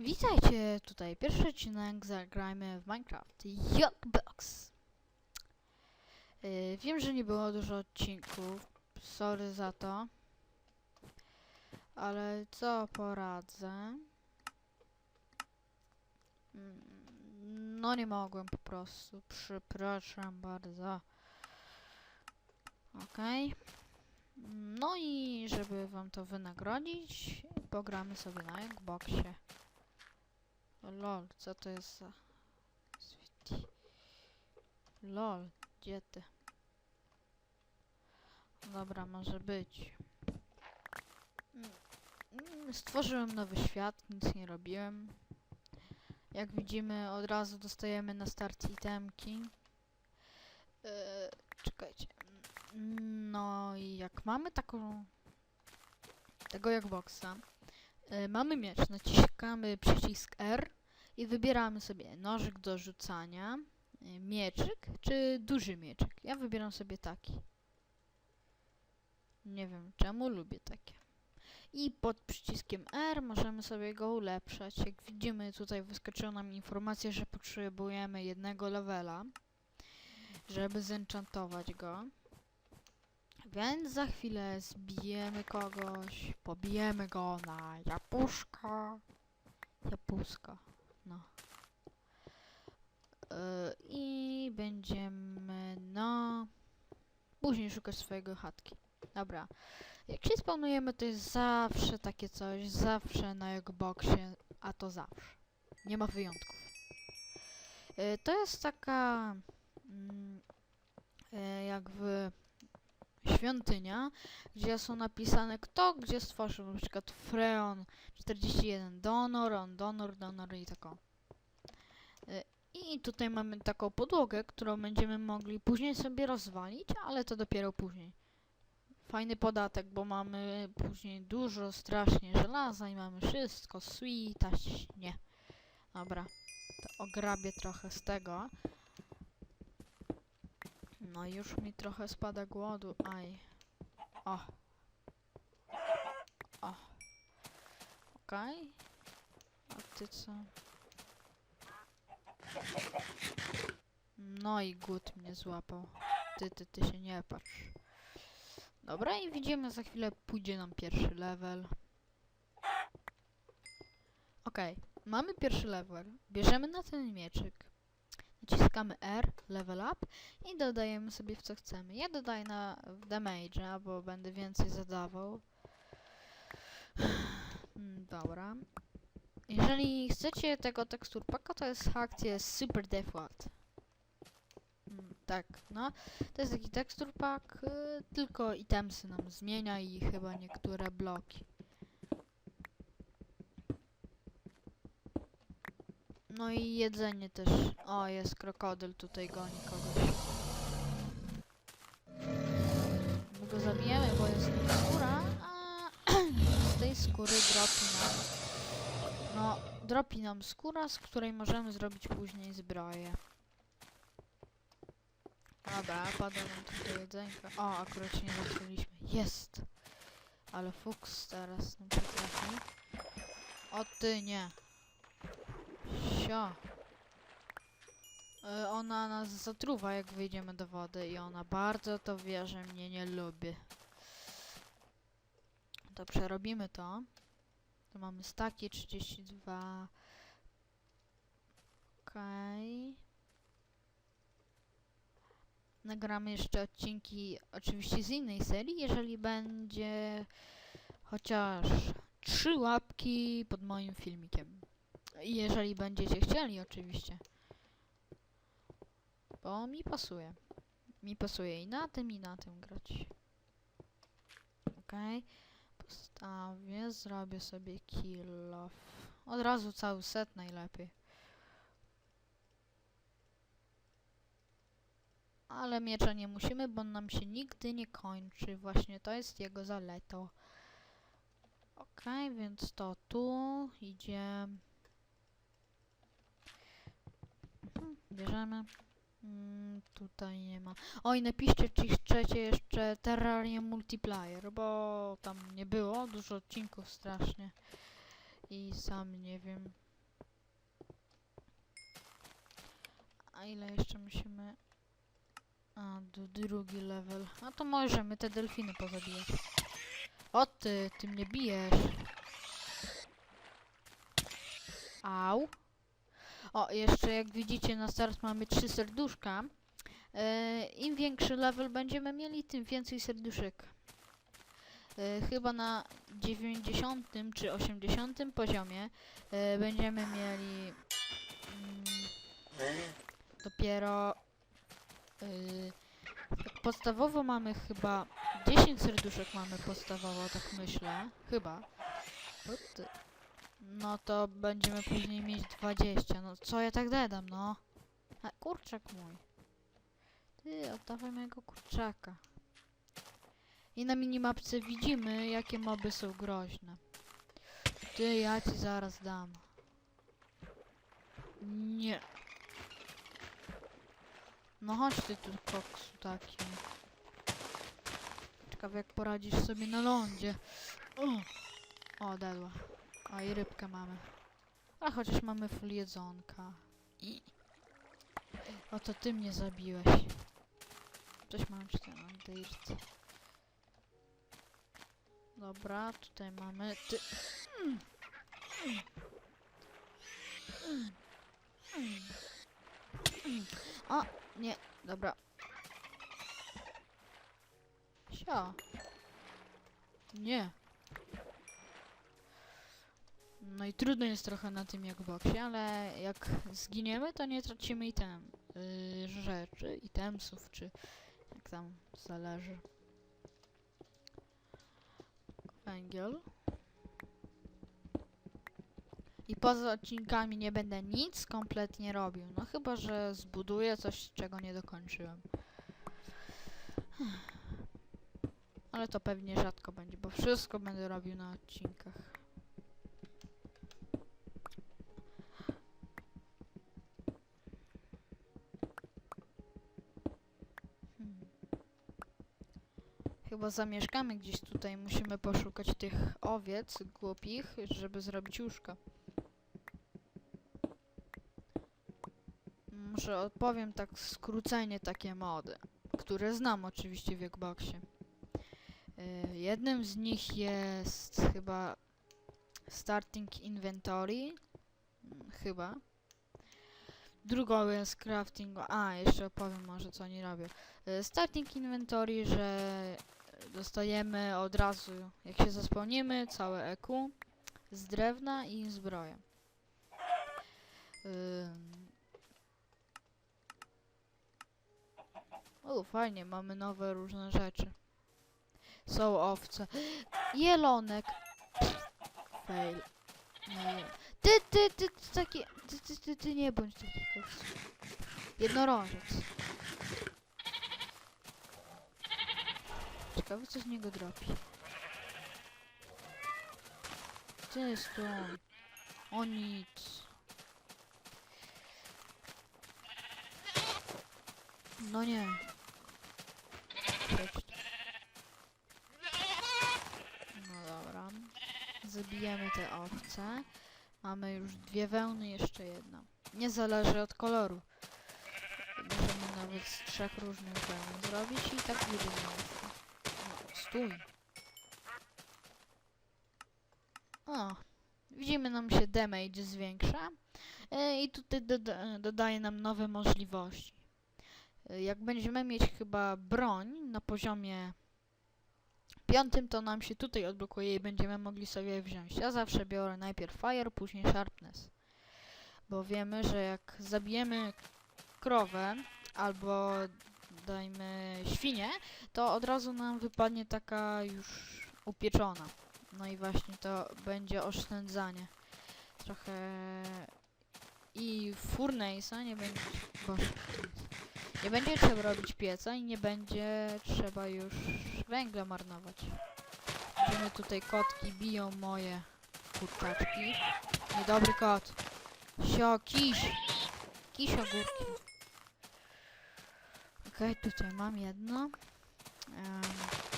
Witajcie tutaj, pierwszy odcinek zagrajmy w Minecraft. Yogbox yy, Wiem, że nie było dużo odcinków, sorry za to. Ale co poradzę? Mm, No nie mogłem po prostu, przepraszam bardzo. Okej. No i żeby wam to wynagrodzić, pogramy sobie na Lol, co to jest za... Lol, gdzie ty? Dobra, może być. Mm, Stworzyłem nowy świat, nic nie robiłem. Jak widzimy, od razu dostajemy na start itemki. Eee, czekajcie. No i jak mamy taką... tego jak boxa, E, mamy miecz, naciskamy przycisk R i wybieramy sobie nożyk do rzucania, e, mieczyk czy duży mieczyk. Ja wybieram sobie taki. Nie wiem czemu, lubię takie. I pod przyciskiem R możemy sobie go ulepszać. Jak widzimy tutaj wyskoczyła nam informacja, że potrzebujemy jednego levela, żeby zenchantować go. Więc za chwilę zbijemy kogoś, pobijemy go na jabłuszka. Jabłuszka, no. Yy, I będziemy, no... Później szukać swojego chatki. Dobra. Jak się spawnujemy, to jest zawsze takie coś, zawsze na Xboxie, a to zawsze. Nie ma wyjątków. Yy, to jest taka... Yy, jak w świątynia, gdzie są napisane kto gdzie stworzył, na przykład Freon 41 donor, on donor, donor i taką. Y, I tutaj mamy taką podłogę, którą będziemy mogli później sobie rozwalić, ale to dopiero później. Fajny podatek, bo mamy później dużo strasznie żelaza i mamy wszystko, sweetaś, nie. Dobra, to ograbię trochę z tego. No już mi trochę spada głodu, aj. O. O. Okej. A ty co? No i głód mnie złapał. Ty, ty, ty się nie patrz. Dobra i widzimy, za chwilę pójdzie nam pierwszy level. Okej, mamy pierwszy level. Bierzemy na ten mieczyk. Naciskamy R, level up i dodajemy sobie w co chcemy. Ja dodaję na damage, bo będę więcej zadawał. Mm, Dobra. Jeżeli chcecie tego tekstur packa, to jest akcja Super Default. Mm, Tak, no. To jest taki tekstur pack, y, tylko itemsy nam zmienia i chyba niektóre bloki. No i jedzenie też. O, jest krokodyl, tutaj goni kogoś. My go zabijemy, bo jest nim skóra, a z tej skóry dropi nam... No, dropi nam skóra, z której możemy zrobić później zbroję. Dobra, pada nam tutaj jedzenko. O, akurat nie zaczęliśmy. Jest! Ale fuks teraz nam potrafi. O ty, nie. Sio. Y, Ona nas zatruwa, jak wyjdziemy do wody i ona bardzo to wie, że mnie nie lubi. To przerobimy to. To mamy staki 32. Okej. Nagramy jeszcze odcinki oczywiście z innej serii, jeżeli będzie chociaż trzy łapki pod moim filmikiem. Jeżeli będziecie chcieli, oczywiście. Bo mi pasuje. Mi pasuje i na tym, i na tym grać. Okej. Postawię, zrobię sobie kill off. Od razu cały set najlepiej. Ale miecza nie musimy, bo on nam się nigdy nie kończy. Właśnie to jest jego zaletą. Okej, więc to tu idzie. Bierzemy. Mm, tutaj nie ma. Oj, napiszcie, czy chcecie jeszcze Terraria Multiplayer, bo tam nie było dużo odcinków strasznie. I sam nie wiem. A ile jeszcze musimy... A, do drugi level. A to możemy te delfiny pozabijać. O ty, ty mnie bijesz. Au. O, jeszcze jak widzicie na start mamy trzy serduszka. E, Im większy level będziemy mieli, tym więcej serduszek. E, chyba na 90 czy 80 poziomie e, będziemy mieli mm, dopiero tak podstawowo mamy chyba 10 serduszek mamy podstawowo, tak myślę. Chyba. No to będziemy później mieć 20. No co ja tak dedam, no? A, kurczak mój. Ty, oddawaj mojego kurczaka. I na minimapce widzimy, jakie moby są groźne. Ty, ja ci zaraz dam. Nie. No chodź ty tu koksu taki. Ciekawe jak poradzisz sobie na lądzie. O, o dadła. O i rybkę mamy. A chociaż mamy full jedzonka. I... O to ty mnie zabiłeś. Coś mam czy dirt. Dobra, tutaj mamy ty. O, nie, dobra. Sio. Nie. I trudno jest trochę na tym jak boksie, ale jak zginiemy, to nie tracimy item, yy, rzeczy, itemsów, czy jak tam zależy. Węgiel. I poza odcinkami nie będę nic kompletnie robił. No chyba, że zbuduję coś, czego nie dokończyłem. Ale to pewnie rzadko będzie, bo wszystko będę robił na odcinkach. Chyba zamieszkamy gdzieś tutaj. Musimy poszukać tych owiec głupich, żeby zrobić łóżka. Może odpowiem tak skrócenie takie mody, które znam oczywiście w Jackboxie. Y, jednym z nich jest chyba Starting Inventory. Mm, Chyba. Drugą jest crafting. A, jeszcze opowiem może co oni robią. Y, Starting Inventory, że dostajemy od razu, jak się zaspełnimy, całe EQ z drewna i zbroję. O, fajnie, mamy nowe różne rzeczy. Są owce. Jelonek. Fail. Nie. Ty, ty, ty, ty, taki, ty, ty, ty, ty nie bądź taki koks. Jednorożec. Ciekawe co z niego dropi. Gdzie jest to? O nic. No nie. No dobra. Zabijemy te owce. Mamy już dwie wełny, jeszcze jedna. Nie zależy od koloru. Możemy nawet z trzech różnych wełn zrobić i tak będzie. Stój. O, widzimy nam się damage zwiększa e, i tutaj doda dodaje nam nowe możliwości. E, Jak będziemy mieć chyba broń na poziomie piątym, to nam się tutaj odblokuje i będziemy mogli sobie wziąć. Ja zawsze biorę najpierw fire, później sharpness. Bo wiemy, że jak zabijemy krowę albo dajmy świnię, to od razu nam wypadnie taka już upieczona. No i właśnie to będzie oszczędzanie. Trochę i furnace'a nie będzie. Boże, nie będzie trzeba robić pieca i nie będzie trzeba już węgla marnować. Widzimy tutaj kotki biją moje kurczaczki. Niedobry kot. Sio, kiś. Kiś ogórki. Okej, tutaj mam jedno. Em,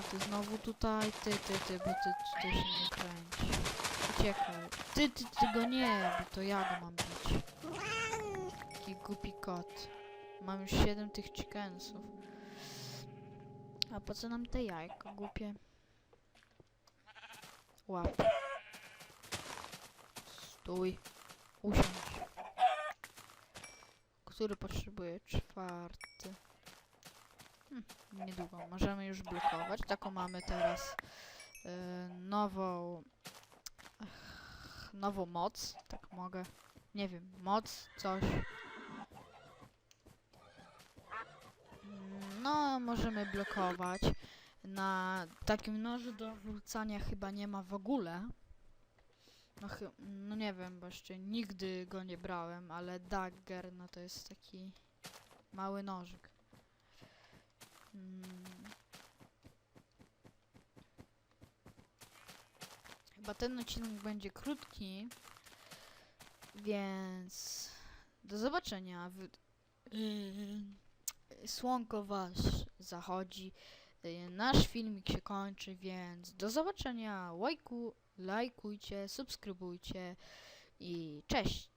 a ty znowu tutaj, ty, ty, ty, bo ty tutaj się nie kręci. Uciekaj. Ty, ty, ty go nie, bo to ja go mam bić. Taki głupi kot. Mam już 7 tych chickensów. A po co nam te jajka głupie? Łap. Stój. Usiądź. Który potrzebuje? Czwarty. Hm, niedługo. Możemy już blokować. Taką mamy teraz y, nową ech, nową moc. Tak mogę. Nie wiem, moc, coś. Mm, No, możemy blokować. Na takim nożu do wrzucania chyba nie ma w ogóle. No, no nie wiem, bo jeszcze nigdy go nie brałem, ale dagger, no to jest taki mały nożyk. Mm. Chyba ten odcinek będzie krótki, więc do zobaczenia. Yy, Słonko was zachodzi. Yy, Nasz filmik się kończy, więc do zobaczenia. Łajku, lajkujcie, subskrybujcie i cześć.